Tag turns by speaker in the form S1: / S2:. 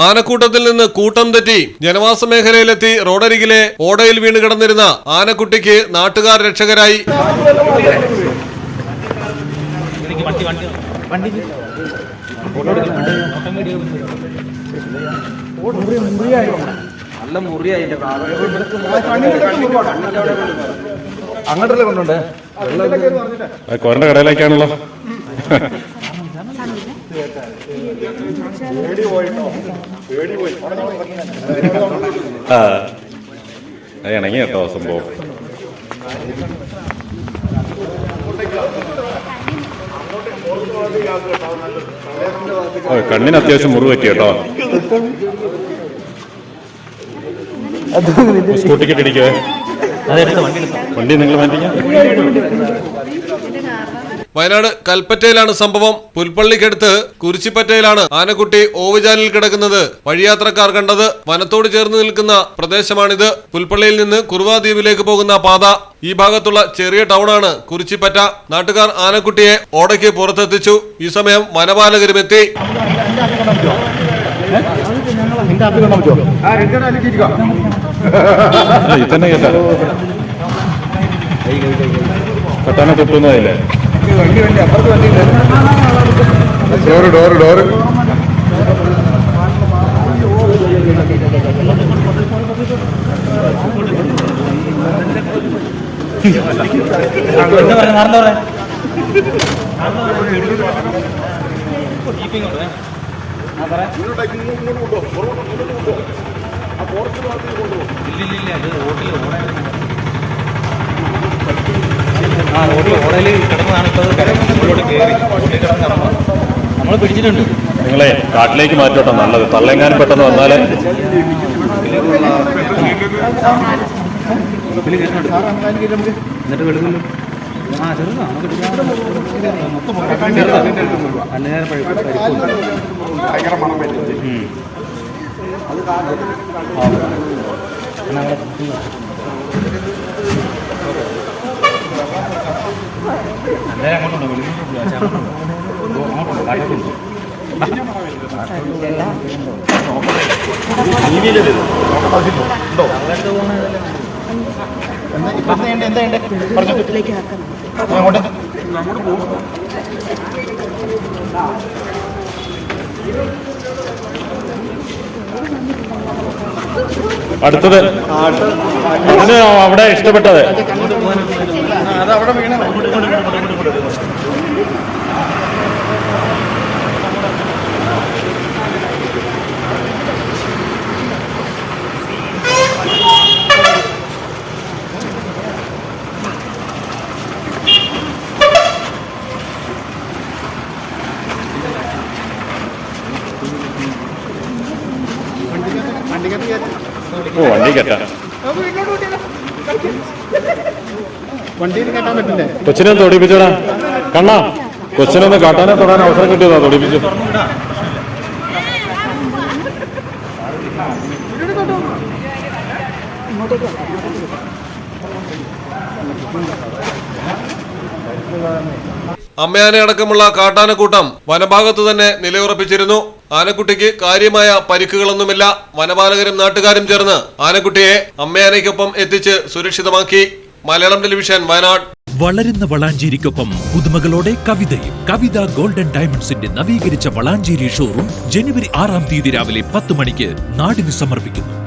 S1: ആനക്കൂട്ടത്തിൽ നിന്ന് കൂട്ടം തെറ്റി ജനവാസ മേഖലയിലെത്തി റോഡരികിലെ ഓടയിൽ വീണ് കിടന്നിരുന്ന ആനക്കുട്ടിക്ക് നാട്ടുകാർ രക്ഷകരായി
S2: നല്ല മുറിയായി.
S3: അങ്ങോട്ടല്ലേ കൊണ്ടുണ്ട്
S4: കോരന്റെ കടയിലേക്കാണല്ലോ ആ. ഇണങ്ങി കേട്ടോ സംഭവം. കണ്ണിന് അത്യാവശ്യം മുറിവ് പറ്റി കേട്ടോ. സ്കൂട്ടിക്ക് ഇടിക്കേ വണ്ടി നിങ്ങൾ മാറ്റിക്കാം
S1: വയനാട് കൽപ്പറ്റയിലാണ് സംഭവം. പുൽപ്പള്ളിക്കടുത്ത് കുരിശിപ്പറ്റയിലാണ് ആനക്കുട്ടി ഓവുചാലിൽ കിടക്കുന്നത്. വഴിയാത്രക്കാർ കണ്ടത് വനത്തോട് ചേർന്ന് നിൽക്കുന്ന പ്രദേശമാണിത്. പുൽപ്പള്ളിയിൽ നിന്ന് കുറുവാദ്വീപിലേക്ക് പോകുന്ന പാത. ഈ ഭാഗത്തുള്ള ചെറിയ ടൗണാണ് കുരിശിപ്പറ്റ. നാട്ടുകാർ ആനക്കുട്ടിയെ ഓടയ്ക്ക് പുറത്തെത്തിച്ചു. ഈ സമയം വനപാലകരും എത്തി
S4: ആ, ഇത് തന്നെ കേട്ടോ കട്ടാനെ തൊട്ടുന്നതല്ലേ
S3: വണ്ടി വണ്ടി അപ്പുറത്ത് വണ്ടി ഡോറ് ഡോറ് ഡോറ്
S2: ആ റോഡിൽ ഓടയിൽ കിടന്നതാണ് ഇപ്പോൾ മുകളിലോട്ട് കയറി. റോഡിൽ കിടന്ന് നമ്മൾ പിടിച്ചിട്ടുണ്ട്.
S4: നിങ്ങളെ കാട്ടിലേക്ക് മാറ്റോട്ടെ നല്ലത്. തള്ളെങ്ങാനും പെട്ടെന്ന് വന്നാലേ.
S2: എന്നിട്ട് വെളുക്കുന്നു ആ ചെറുതാ. നമുക്ക് എന്നാ അവിടെ ഇഷ്ടപ്പെട്ടത്? അന്നേരം അങ്ങോട്ടുണ്ടോ ഓ,
S4: വണ്ടി കെട്ടാ. കൊച്ചിനെ തൊടിപ്പിച്ചോടാ. കണ്ണാ കൊച്ചിനൊന്ന് കാട്ടാനെ തൊടാൻ അവസരം കിട്ടിയതാ തൊടിപ്പിച്ചു.
S1: അമ്മയാനെ അടക്കമുള്ള കാട്ടാനക്കൂട്ടം വനഭാഗത്ത് തന്നെ നിലയുറപ്പിച്ചിരുന്നു. ആനക്കുട്ടിക്ക് കാര്യമായ പരിക്കുകളൊന്നുമില്ല. വനപാലകരും നാട്ടുകാരും ചേർന്ന് ആനക്കുട്ടിയെ അമ്മയാനയ്ക്കൊപ്പം എത്തിച്ച് സുരക്ഷിതമാക്കി. മലയാളം ടെലിവിഷൻ വയനാട്.
S5: വളരുന്ന വളാഞ്ചേരിക്കൊപ്പം പുതുമകളോടെ കവിതയും കവിത ഗോൾഡൻ ഡയമണ്ട്സിന്റെ നവീകരിച്ച വളാഞ്ചേരി ഷോറൂം ജനുവരി ആറാം തീയതി രാവിലെ പത്ത് മണിക്ക് നാടിന് സമർപ്പിക്കുന്നു.